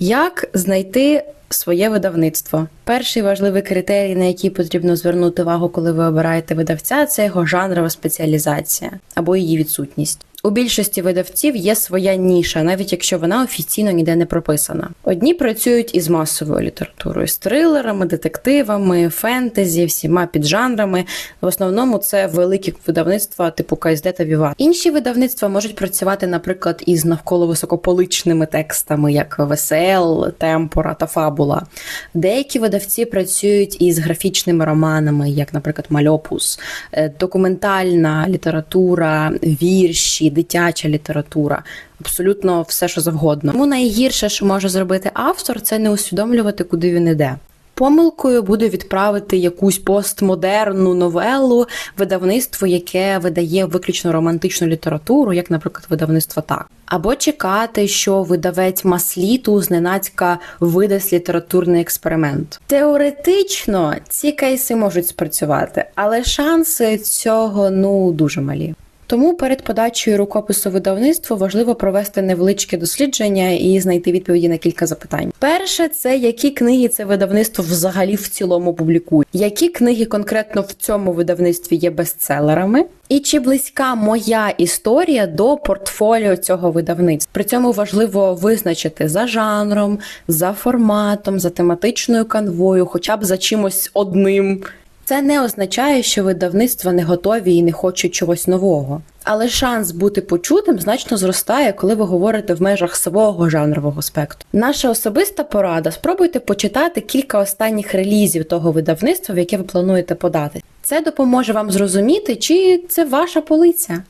Як знайти своє видавництво? Перший важливий критерій, на який потрібно звернути увагу, коли ви обираєте видавця, це його жанрова спеціалізація або її відсутність. У більшості видавців є своя ніша, навіть якщо вона офіційно ніде не прописана. Одні працюють із масовою літературою, з трилерами, детективами, фентезі, всіма піджанрами. В основному це великі видавництва типу КСД та Віва. Інші видавництва можуть працювати, наприклад, із навколо високополичними текстами, як ВСЛ, Темпора та Фабула. Деякі видавці працюють із графічними романами, як, наприклад, Мальопус, е, документальна література, вірші, дитяча література. Абсолютно все, що завгодно. Тому найгірше, що може зробити автор, це не усвідомлювати, куди він іде. Помилкою буде відправити якусь постмодерну новелу видавництво, яке видає виключно романтичну літературу, як, наприклад, видавництво так. Або чекати, що видавець масліту зненацька видасть літературний експеримент. Теоретично ці кейси можуть спрацювати, але шанси цього ну дуже малі. Тому перед подачею рукопису видавництву важливо провести невеличке дослідження і знайти відповіді на кілька запитань. Перше, це які книги це видавництво взагалі в цілому публікує, які книги конкретно в цьому видавництві є бестселерами, і чи близька моя історія до портфоліо цього видавництва. При цьому важливо визначити за жанром, за форматом, за тематичною канвою, хоча б за чимось одним. Це не означає, що видавництва не готові і не хочуть чогось нового. Але шанс бути почутим значно зростає, коли ви говорите в межах свого жанрового спектру. Наша особиста порада: спробуйте почитати кілька останніх релізів того видавництва, в яке ви плануєте подати. Це допоможе вам зрозуміти, чи це ваша полиця.